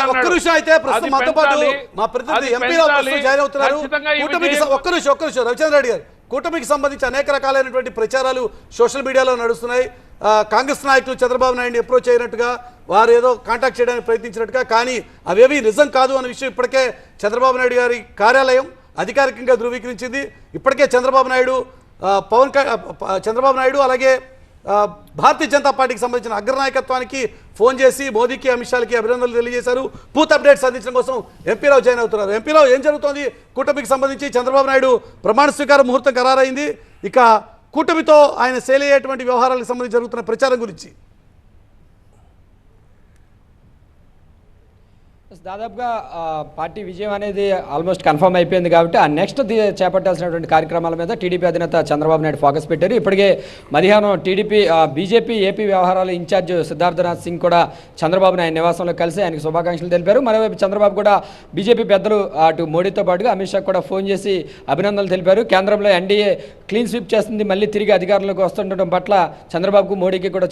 ఒక్క అన్నాడు. నిమిషం అయితే ప్రస్తుతం పాటు. మా ప్రతినిధి జాయిన్ అవుతున్నారు ఖచ్చితంగా ఇవి కూటమికి చేయకు- స- ఒక్క నిమిషం ఒక్క నిమిషం రవిచంద్ర రెడ్డి గారు. కూటమికి సంబంధించి అనేక రకాలైనటువంటి ప్రచారాలు సోషల్ మీడియాలో నడుస్తున్నాయి. కాంగ్రెస్ నాయకులు చంద్రబాబు నాయుడిని అప్రోచ్ అయినట్టుగా వారు ఏదో కాంటాక్ట్ చేయడానికి ప్రయత్నించినట్టుగా కానీ అవేవి నిజం కాదు అనే విషయం ఇప్పటికే చంద్రబాబు నాయుడు గారి కార్యాలయం అధికారికంగా ధృవీకరించింది. ఇప్పటికే చంద్రబాబు నాయుడు పవన్ చంద్రబాబు నాయుడు అలాగే భారతీయ జనతా పార్టీకి సంబంధించిన అగ్రనాయకత్వానికి ఫోన్ చేసి మోదీకి అమిత్ షాకి అభినందనలు తెలియజేశారు. పూర్తి అప్డేట్స్ అందించడం కోసం ఎంపీరావు జాయిన్ అవుతున్నారు. ఎంపీరావు ఏం జరుగుతోంది? కూటమికి సంబంధించి చంద్రబాబు నాయుడు ప్రమాణ స్వీకార ముహూర్తం ఖరారైంది. ఇక కూటమితో ఆయన సేల్ అయ్యేటువంటి వ్యవహారాలకు సంబంధించి జరుగుతున్న ప్రచారం గురించి దాదాపుగా పార్టీ విజయం అనేది ఆల్మోస్ట్ కన్ఫర్మ్ అయిపోయింది కాబట్టి ఆ నెక్స్ట్ చేపట్టాల్సినటువంటి కార్యక్రమాల మీద టీడీపీ అధినేత చంద్రబాబు నాయుడు ఫోకస్ పెట్టారు. ఇప్పటికే మధ్యాహ్నం టీడీపీ బీజేపీ ఏపీ వ్యవహారాల ఇన్ఛార్జ్ సిద్ధార్థనాథ్ సింగ్ కూడా చంద్రబాబు నాయుడు నివాసంలో కలిసి ఆయనకు శుభాకాంక్షలు తెలిపారు. మరోవైపు చంద్రబాబు కూడా బీజేపీ పెద్దలు అటు మోడీతో పాటుగా అమిత్ షా కూడా ఫోన్ చేసి అభినందనలు తెలిపారు. కేంద్రంలో ఎన్డీఏ క్లీన్ స్వీప్ చేస్తుంది మళ్ళీ తిరిగి అధికారంలోకి వస్తుండటం పట్ల చంద్రబాబుకు మోడీకి కూడా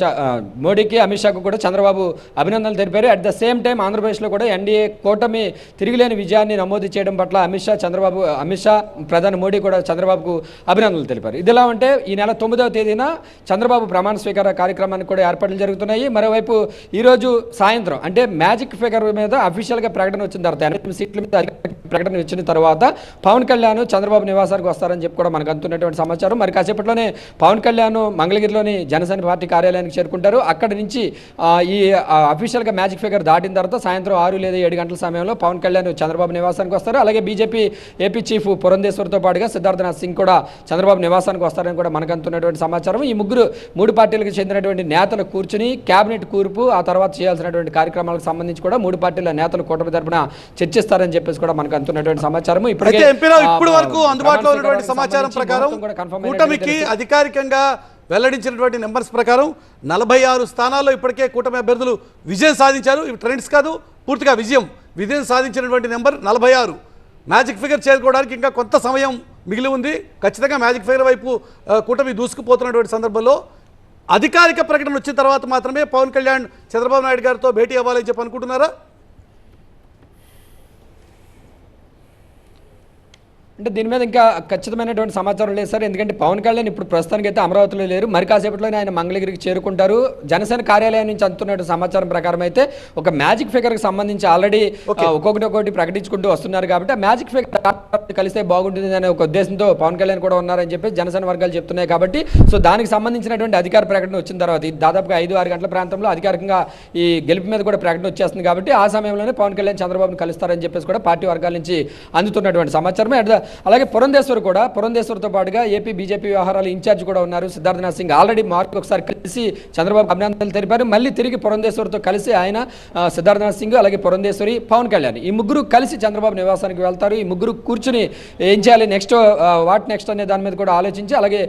మోడీకి అమిత్ షాకు కూడా చంద్రబాబు అభినందనలు తెలిపారు. అట్ ద సేమ్ టైం ఆంధ్రప్రదేశ్లో కూడా ఎన్డీఏ కూటమి తిరిగిలేని విజయాన్ని నమోదు చేయడం పట్ల అమిత్ షా చంద్రబాబు అమిత్ షా ప్రధాని మోడీ కూడా చంద్రబాబుకు అభినందనలు తెలిపారు. ఇదిలా ఉంటే ఈ నెల తొమ్మిదవ తేదీన చంద్రబాబు ప్రమాణ స్వీకార కార్యక్రమానికి కూడా ఏర్పాట్లు జరుగుతున్నాయి. మరోవైపు ఈరోజు సాయంత్రం అంటే మ్యాజిక్ ఫిగర్ మీద అఫీషియల్గా ప్రకటన వచ్చిన తర్వాత ఎనభై సీట్ల మీద ప్రకటన ఇచ్చిన తర్వాత పవన్ కళ్యాణ్ చంద్రబాబు నివాసానికి వస్తారని చెప్పి కూడా మనకు అందుతున్నటువంటి సమాచారం. మరి కాసేపట్లోనే పవన్ కళ్యాణ్ మంగళగిరిలోని జనసేన పార్టీ కార్యాలయానికి చేరుకుంటారు. అక్కడి నుంచి ఈ అఫీషియల్గా మ్యాజిక్ ఫిగర్ దాటిన తర్వాత సాయంత్రం ఆరు లేదా ఏడు గంటల సమయంలో పవన్ కళ్యాణ్ చంద్రబాబు నివాసానికి వస్తారు. అలాగే బీజేపీ ఏపీ చీఫ్ పురంధేశ్వర్తో పాటుగా సిద్ధార్థనాథ్ సింగ్ కూడా చంద్రబాబు నివాసానికి వస్తారని కూడా మనకు అందుతున్నటువంటి సమాచారం. ఈ ముగ్గురు మూడు పార్టీలకు చెందినటువంటి నేతలు కూర్చుని కేబినెట్ కూర్పు ఆ తర్వాత చేయాల్సినటువంటి కార్యక్రమాలకు సంబంధించి కూడా మూడు పార్టీల నేతలు కూటమి తరపున చర్చిస్తారని చెప్పేసి కూడా మనకు అందుతున్నటువంటి సమాచారం అయితే ఇప్పటి వరకు అందుబాటులో ఉన్నటువంటి సమాచారం ప్రకారం కూటమికి. అధికారికంగా వెల్లడించినటువంటి నెంబర్స్ ప్రకారం నలభై ఆరు స్థానాల్లో ఇప్పటికే కూటమి అభ్యర్థులు విజయం సాధించారు. ఇవి ట్రెండ్స్ కాదు పూర్తిగా విజయం విజయం సాధించినటువంటి నెంబర్ నలభై ఆరు. మ్యాజిక్ ఫిగర్ చేరుకోవడానికి ఇంకా కొంత సమయం మిగిలి ఉంది. ఖచ్చితంగా మ్యాజిక్ ఫిగర్ వైపు కూటమి దూసుకుపోతున్నటువంటి సందర్భంలో అధికారిక ప్రకటన వచ్చిన తర్వాత మాత్రమే పవన్ కళ్యాణ్ చంద్రబాబు నాయుడు గారితో భేటీ అవ్వాలని చెప్పి అనుకుంటున్నారా? అంటే దీని మీద ఇంకా ఖచ్చితమైనటువంటి సమాచారం లేదు సార్. ఎందుకంటే పవన్ కళ్యాణ్ ఇప్పుడు ప్రస్తుతానికి అయితే అమరావతిలో లేరు. మరి కాసేపట్లోనే ఆయన మంగళగిరికి చేరుకుంటారు. జనసేన కార్యాలయం నుంచి అందుతున్న సమాచారం ప్రకారం అయితే ఒక మ్యాజిక్ ఫిగర్కి సంబంధించి ఆల్రెడీ ఒక్కొక్కటి ఒక్కొక్కటి ప్రకటించుకుంటూ వస్తున్నారు కాబట్టి ఆ మ్యాజిక్ ఫిగర్ కలిస్తే బాగుంటుంది అనే ఒక ఉద్దేశంతో పవన్ కళ్యాణ్ కూడా ఉన్నారని చెప్పి జనసేన వర్గాలు చెప్తున్నాయి కాబట్టి సో దానికి సంబంధించినటువంటి అధికార ప్రకటన వచ్చిన తర్వాత ఇది దాదాపుగా ఐదు ఆరు గంటల ప్రాంతంలో అధికారికంగా ఈ గెలుపు మీద కూడా ప్రకటన వచ్చేస్తుంది కాబట్టి ఆ సమయంలోనే పవన్ కళ్యాణ్ చంద్రబాబును కలుస్తారని చెప్పేసి కూడా పార్టీ వర్గాల నుంచి అందుతున్నటువంటి సమాచారం అట్ అలాగే పురంధేశ్వర్ కూడా పురంధేశ్వర్తో పాటుగా ఏపీ బీజేపీ వ్యవహారాల ఇన్ఛార్జ్ కూడా ఉన్నారు సిద్ధార్థనాథ్ సింగ్. ఆల్రెడీ మార్క్ ఒకసారి కలిసి చంద్రబాబు అభినందనలు తెలిపారు. మళ్ళీ తిరిగి పురంధేశ్వర్తో కలిసి ఆయన సిద్ధార్థనాథ్ సింగ్ అలాగే పురంధేశ్వరి పవన్ కళ్యాణ్. ఈ ముగ్గురు కలిసి చంద్రబాబు నివాసానికి వెళ్తారు. ఈ ముగ్గురు కూర్చుని ఏం చేయాలి నెక్స్ట్ వాట్ నెక్స్ట్ అనే దాని మీద కూడా ఆలోచించి అలాగే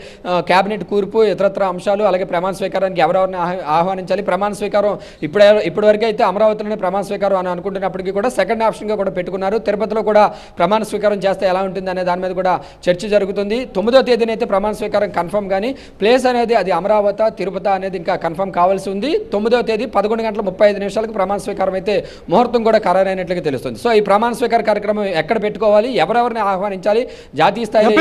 కేబినెట్ కూర్పు ఇతరత్ర అంశాలు అలాగే ప్రమాణ స్వీకారానికి ఎవరెవరిని ఆహ్వానించాలి. ప్రమాణ స్వీకారం ఇప్పుడే ఇప్పటివరకు అయితే అమరావతిలోనే ప్రమాణ స్వీకారం అని అనుకుంటున్నప్పటికీ కూడా సెకండ్ ఆప్షన్గా కూడా పెట్టుకున్నారు. తిరుపతిలో కూడా ప్రమాణ స్వీకారం చేస్తే ఎలా ఉంటుంది? అనే దాని మీద కూడా చర్చ జరుగుతుంది. తొమ్మిదో తేదీన అయితే ప్రమాణ స్వీకారం కన్ఫర్మ్ కానీ ప్లేస్ అనేది అది అమరావతి తిరుపతి అనేది ఇంకా కన్ఫర్మ్ కావాల్సి ఉంది. తొమ్మిదో తేదీ పదకొండు గంటల ముప్పై ఐదు నిమిషాలకు ప్రమాణ స్వీకారం అయితే ముహూర్తం కూడా ఖరారైనట్లుగా తెలుస్తుంది. సో ఈ ప్రమాణ స్వీకార కార్యక్రమం ఎక్కడ పెట్టుకోవాలి? ఎవరెవరిని ఆహ్వానించాలి? జాతీయ స్థాయిలో.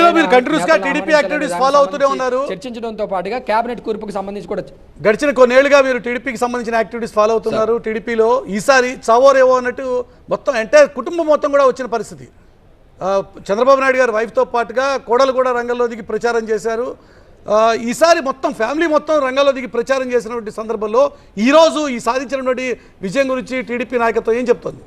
చర్చించడంతో పాటుగా కేబినెట్ కూర్పుకు సంబంధించి కూడా గడిచిన కొన్నేళ్ళుగా మీరు టీడీపీకి సంబంధించిన యాక్టివిటీస్ ఫాలో అవుతున్నారు. టీడీపీలో ఈసారి చావోరేవో అన్నట్టు మొత్తం ఎంటైర్ కుటుంబం మొత్తం కూడా వచ్చిన పరిస్థితి. చంద్రబాబు నాయుడు గారి వైఫ్తో పాటుగా కోడలు కూడా రంగంలో దిగి ప్రచారం చేశారు. ఈసారి మొత్తం ఫ్యామిలీ మొత్తం రంగంలో దిగి ప్రచారం చేసినటువంటి సందర్భంలో ఈరోజు ఈ సాధించినటువంటి విజయం గురించి టీడీపీ నాయకత్వం ఏం చెప్తుంది?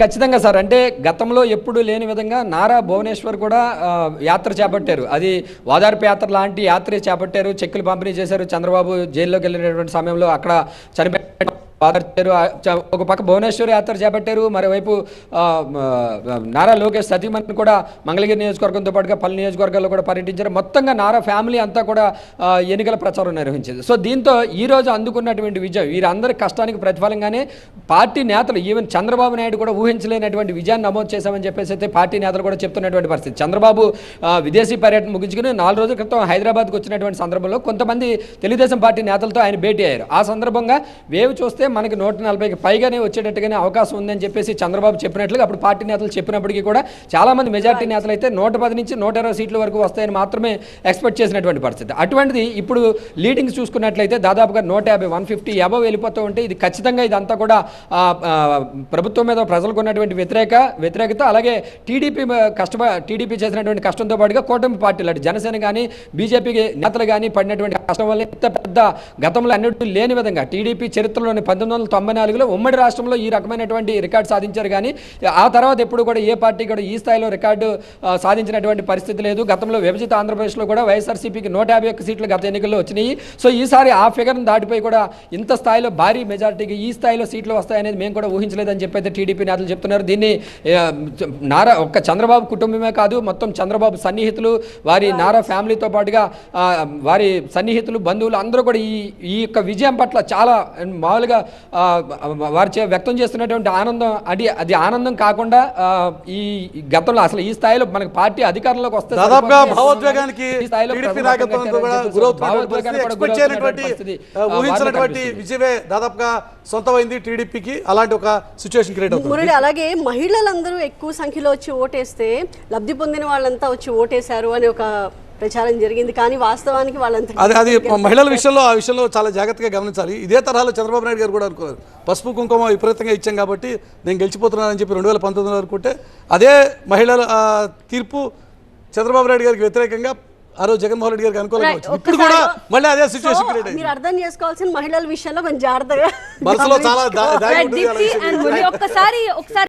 ఖచ్చితంగా సార్. అంటే గతంలో ఎప్పుడు లేని విధంగా నారా భువనేశ్వర్ కూడా యాత్ర చేపట్టారు. అది వాదార్పు యాత్ర లాంటి యాత్ర చేపట్టారు. చెక్కులు పంపిణీ చేశారు చంద్రబాబు జైల్లోకి వెళ్ళినటువంటి సమయంలో అక్కడ చనిపోయిన పాదయాత్ర ఒక పక్క భువనేశ్వర్ యాత్ర చేపట్టారు మరోవైపు నారా లోకేష్ సతీమణి కూడా మంగళగిరి నియోజకవర్గంతో పాటుగా పలు నియోజకవర్గాల్లో కూడా పర్యటించారు. మొత్తంగా నారా ఫ్యామిలీ అంతా కూడా ఎన్నికల ప్రచారం నిర్వహించింది. సో దీంతో ఈ రోజు అందుకున్నటువంటి విజయం వీరందరి కష్టానికి ప్రతిఫలంగానే పార్టీ నేతలు ఈవెన్ చంద్రబాబు నాయుడు కూడా ఊహించలేనటువంటి విజయాన్ని నమోదు చేశామని చెప్పేసి అయితే పార్టీ నేతలు కూడా చెప్తున్నటువంటి పరిస్థితి. చంద్రబాబు విదేశీ పర్యటన ముగించుకుని నాలుగు రోజుల క్రితం హైదరాబాద్కు వచ్చినటువంటి సందర్భంలో కొంతమంది తెలుగుదేశం పార్టీ నేతలతో ఆయన భేటీ అయ్యారు. ఆ సందర్భంగా వేవ్ చూస్తే మనకి నూట నలభైకి పైగానే వచ్చేటట్టుగానే అవకాశం ఉందని చెప్పేసి చంద్రబాబు చెప్పినట్లుగా అప్పుడు పార్టీ నేతలు చెప్పినప్పటికీ కూడా చాలా మంది మెజార్టీ నేతలు అయితే నూట పది నుంచి నూట ఇరవై సీట్ల వరకు వస్తాయని మాత్రమే ఎక్స్పెక్ట్ చేసినటువంటి పరిస్థితి. అటువంటిది ఇప్పుడు లీడింగ్స్ చూసుకున్నట్లయితే దాదాపుగా నూట యాభై వన్ ఫిఫ్టీ అబవ్ వెళ్ళిపోతూ ఉంటే ఇది ఖచ్చితంగా ఇదంతా కూడా ప్రభుత్వం మీద ప్రజలకు ఉన్నటువంటి వ్యతిరేక వ్యతిరేకత అలాగే టీడీపీ కష్ట టీడీపీ చేసినటువంటి కష్టంతో పాటుగా కూటమి పార్టీలు అటు జనసేన కానీ బీజేపీకి నేతలు కానీ పడినటువంటి కష్టం వల్ల ఇంత పెద్ద గతంలో అన్నట్టు లేని విధంగా టీడీపీ చరిత్రలోని పంతొమ్మిది వందల తొంభై నాలుగులో ఉమ్మడి రాష్ట్రంలో ఈ రకమైనటువంటి రికార్డు సాధించారు కానీ ఆ తర్వాత ఎప్పుడు కూడా ఏ పార్టీ కూడా ఈ స్థాయిలో రికార్డు సాధించినటువంటి పరిస్థితి లేదు. గతంలో విభజిత ఆంధ్రప్రదేశ్లో కూడా వైఎస్ఆర్సీపీకి నూట యాభై ఒక్క సీట్లు గత ఎన్నికల్లో వచ్చినాయి. సో ఈసారి ఆ ఫిగర్ను దాటిపోయి కూడా ఇంత స్థాయిలో భారీ మెజారిటీకి ఈ స్థాయిలో సీట్లు వస్తాయనేది మేము కూడా ఊహించలేదని చెప్పి అయితే టీడీపీ నేతలు చెప్తున్నారు. దీన్ని నారా ఒక్క చంద్రబాబు కుటుంబమే కాదు మొత్తం చంద్రబాబు సన్నిహితులు వారి నారా ఫ్యామిలీతో పాటుగా వారి సన్నిహితులు బంధువులు అందరూ కూడా ఈ ఈ యొక్క విజయం పట్ల చాలా మామూలుగా వారు చే- వ్యక్తం చేస్తున్నటువంటి ఆనందం అది అది ఆనందం కాకుండా ఆ, ఈ గతంలో అసలు ఈ స్థాయిలో మనకి పార్టీ అధికారంలోకి వస్తే దాదాపుగా. భావోద్వేగానికి ఊహించినటువంటి. విజయమే దాదాపుగా సొంతమైంది టీడీపీకి అలాంటి ఒక సిచ్యువేషన్ క్రియేట్ అవుతుంది మురళి అలాగే మహిళలందరూ ఎక్కువ సంఖ్యలో వచ్చి ఓటేస్తే లబ్ధి పొందిన వాళ్ళంతా వచ్చి ఓటేశారు అని ఒక ప్రచారం జరిగింది కానీ వాస్తవానికి వాళ్ళంతా అది అది మహిళల విషయంలో ఆ విషయంలో చాలా జాగ్రత్తగా గమనించాలి. ఇదే తరహాలో చంద్రబాబు నాయుడు గారు కూడా అనుకున్నారు పసుపు కుంకుమ విపరీతంగా ఇచ్చాం కాబట్టి నేను గెలిచిపోతున్నానని చెప్పి రెండు వేల పంతొమ్మిదిలో అనుకుంటే అదే మహిళల తీర్పు చంద్రబాబు నాయుడు గారికి వ్యతిరేకంగా ఆ రోజు జగన్మోహన్ రెడ్డి గారికి. వచ్చింది. ఇప్పుడు కూడా మళ్ళీ అదే సిచ్యువేషన్ క్రియేట్ అయింది. మీరు అర్థం చేసుకోవాల్సిన మహిళల విషయంలో కొంచెం జాగ్రత్తగా మనసులో చాలా ఒక్కసారి ఒకసారి